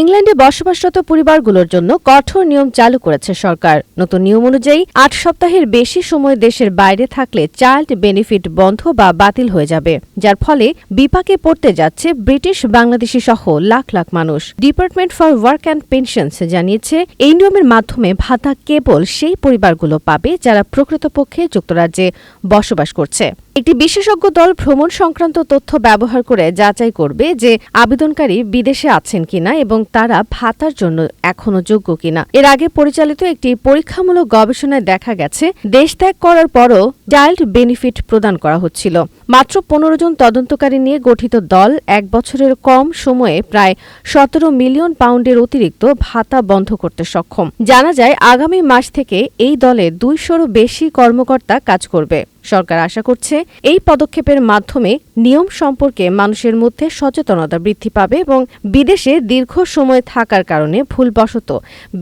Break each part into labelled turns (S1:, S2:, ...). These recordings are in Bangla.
S1: ইংল্যান্ডে বসবাসরত পরিবারগুলোর জন্য কঠোর নিয়ম চালু করেছে সরকার। নতুন নিয়ম অনুযায়ী, আট সপ্তাহের বেশি সময় দেশের বাইরে থাকলে চাইল্ড বেনিফিট বন্ধ বা বাতিল হয়ে যাবে, যার ফলে বিপাকে পড়তে যাচ্ছে ব্রিটিশ বাংলাদেশি সহ লাখ লাখ মানুষ। Department for work and pensions জানিয়েছে, এই নিয়মের মাধ্যমে ভাতা কেবল সেই পরিবারগুলো পাবে যারা প্রকৃতপক্ষে যুক্তরাজ্যে বসবাস করছে। একটি বিশেষজ্ঞ দল ভ্রমণ সংক্রান্ত তথ্য ব্যবহার করে যাচাই করবে যে আবেদনকারী বিদেশে আছেন কিনা এবং তারা ভাতার জন্য এখনও যোগ্য কিনা। এর আগে পরিচালিত একটি পরীক্ষামূলক গবেষণায় দেখা গেছে, দেশ ত্যাগ করার পরও চাইল্ড বেনিফিট প্রদান করা হচ্ছিল। মাত্র পনেরো জন তদন্তকারী নিয়ে গঠিত দল এক বছরের কম সময়ে প্রায় সতেরো মিলিয়ন পাউন্ডের অতিরিক্ত ভাতা বন্ধ করতে সক্ষম। জানা যায়, আগামী মাস থেকে এই দলে দুইশোরও বেশি কর্মকর্তা কাজ করবে। সরকার আশা করছে, এই পদক্ষেপের মাধ্যমে নিয়ম সম্পর্কে মানুষের মধ্যে সচেতনতা বৃদ্ধি পাবে এবং বিদেশে দীর্ঘ সময় থাকার কারণে ভুলবশত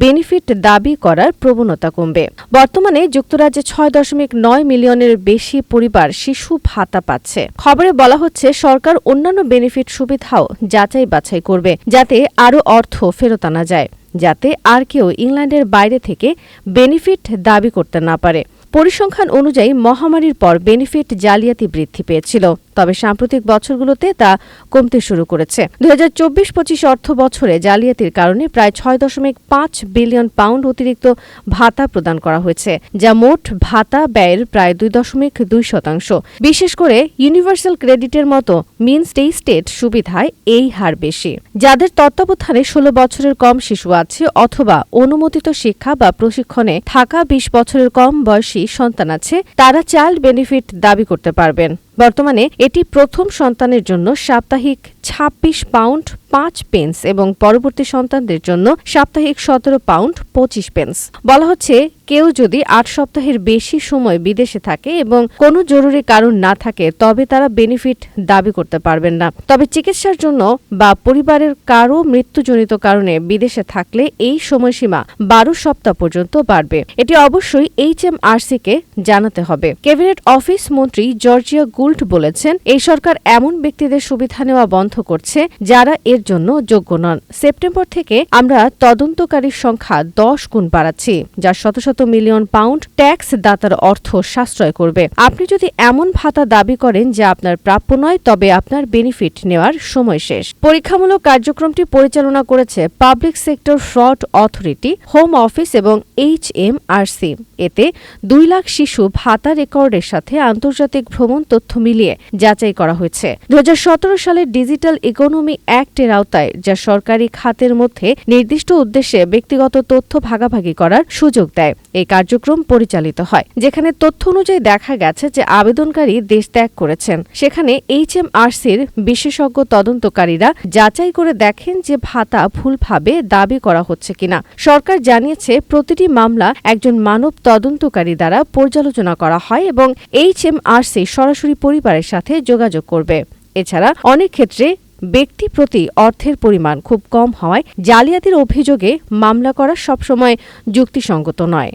S1: বেনিফিট দাবি করার প্রবণতা কমবে। বর্তমানে যুক্তরাজ্যে ছয় দশমিক নয় মিলিয়নের বেশি পরিবার শিশু ভাতা পাচ্ছে। খবরে বলা হচ্ছে, সরকার অন্যান্য বেনিফিট সুবিধাও যাচাই বাছাই করবে, যাতে আরও অর্থ ফেরত আনা যায়, যাতে আর কেউ ইংল্যান্ডের বাইরে থেকে বেনিফিট দাবি করতে না পারে। পরিসংখ্যান অনুযায়ী মহামারীর পর বেনিফিট জালিয়াতি বৃদ্ধি পেয়েছিল, তবে সাম্প্রতিক বছরগুলোতে তা কমতে শুরু করেছে। দু হাজার চব্বিশ পঁচিশ অর্থ বছরে জালিয়াতির কারণে প্রায় ছয় দশমিক পাঁচ বিলিয়ন পাউন্ড অতিরিক্ত ভাতা প্রদান করা হয়েছে, যা মোট ভাতা ব্যয়ের প্রায় দুই দশমিক দুই শতাংশ। বিশেষ করে ইউনিভার্সাল ক্রেডিটের মতো মিন স্টে স্টেট সুবিধায় এই হার বেশি। যাদের তত্ত্বাবধানে ষোলো বছরের কম শিশু আছে অথবা অনুমোদিত শিক্ষা বা প্রশিক্ষণে থাকা বিশ বছরের কম বয়সী সন্তান আছে তারা চাইল্ড বেনিফিট দাবি করতে পারবেন। বর্তমানে এটি প্রথম সন্তানের জন্য সাপ্তাহিক ছাব্বিশ পাউন্ড পাঁচ পেন্স এবং পরবর্তী সন্তানদের জন্য সাপ্তাহিক সতেরো পাউন্ড পঁচিশ পেন্স। বলা হচ্ছে, কেউ যদি আট সপ্তাহের বেশি সময় বিদেশে থাকে এবং কোনো জরুরি কারণ না থাকে, তবে তারা বেনিফিট দাবি করতে পারবেন না। তবে চিকিৎসার জন্য বা পরিবারের কারও মৃত্যুজনিত কারণে বিদেশে থাকলে এই সময়সীমা বারো সপ্তাহ পর্যন্ত বাড়বে। এটি অবশ্যই এইচ এম কে জানাতে হবে। ক্যাবিনেট অফিস মন্ত্রী জর্জিয়া গুল্ট বলেছেন, এই সরকার এমন ব্যক্তিদের সুবিধা নেওয়া বন্ধ করছে যারা এর জন্য যোগ্য নন। সেপ্টেম্বর থেকে আমরা তদন্তকারীর সংখ্যা দশ গুণ বাড়াচ্ছি যা শত শত মিলিয়ন পাউন্ড ট্যাক্স দাতার অর্থ সাশ্রয় করবে। আপনি যদি এমন ভাতা দাবি করেন যা আপনার প্রাপ্য নয়, তবে আপনার বেনিফিট নেওয়ার সময় শেষ। পরীক্ষামূলক কার্যক্রমটি পরিচালনা করেছে public sector fraud authority, home office এবং এইচ এম আর সি এতে দুই লাখ শিশু ভাতা রেকর্ডের সাথে আন্তর্জাতিক ভ্রমণ তথ্য মিলিয়ে যাচাই করা হয়েছে। দু সালের ডিজিটাল ইকোনমি অ্যাক্টের আওতায়, যা সরকারি খাতের মধ্যে নির্দিষ্ট উদ্দেশ্যে ব্যক্তিগত তথ্য ভাগাভাগি করার সুযোগ দেয়। এই কার্যক্রম পরিচালিত হয়, যেখানে তথ্য অনুযায়ী দেখা গেছে যে আবেদনকারী দেশ ত্যাগ করেছেন। সেখানে এইচ এম আরসির বিশেষজ্ঞ তদন্তকারীরা যাচাই করে দেখেন যে ভাতা ভুলভাবে দাবি করা হচ্ছে কিনা। সরকার জানিয়েছে, প্রতিটি মামলা একজন মানব তদন্তকারী দ্বারা পর্যালোচনা করা হয় এবং এইচ এম আরসি সরাসরি পরিবারের সাথে যোগাযোগ করবে। এছাড়া অনেক ক্ষেত্রে ব্যক্তি প্রতি অর্থের পরিমাণ খুব কম হওয়ায় জালিয়াতির অভিযোগে মামলা করা সবসময় যুক্তিসঙ্গত নয়।